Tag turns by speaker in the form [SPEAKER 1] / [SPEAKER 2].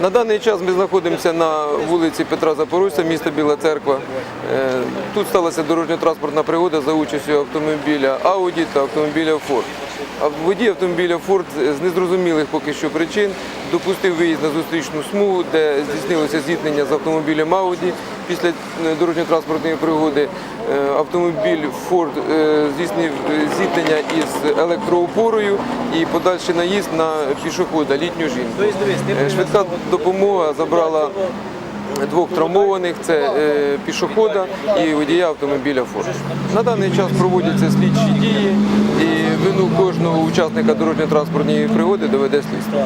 [SPEAKER 1] На даний час ми знаходимося на вулиці Петра Запорожця, міста Біла Церква. Е, Тут сталася дорожньо-транспортна пригода за участю автомобіля Audi та автомобіля Ford. Водій автомобіля Ford з незрозумілих поки що причин допустив виїзд на зустрічну смугу, де здійснилося зіткнення з автомобілем Audi. Після е, дорожньо-транспортної пригоди е, автомобіль Ford е, здійснив зіткнення із електроопорою і подальший наїзд на пішохода, літню жінку. Швидка допомога забрала двох травмованих, це е, пішохода і водія автомобіля Форд. На даний час проводяться слідчі дії і вину кожного учасника дорожньо-транспортної пригоди доведе слідство.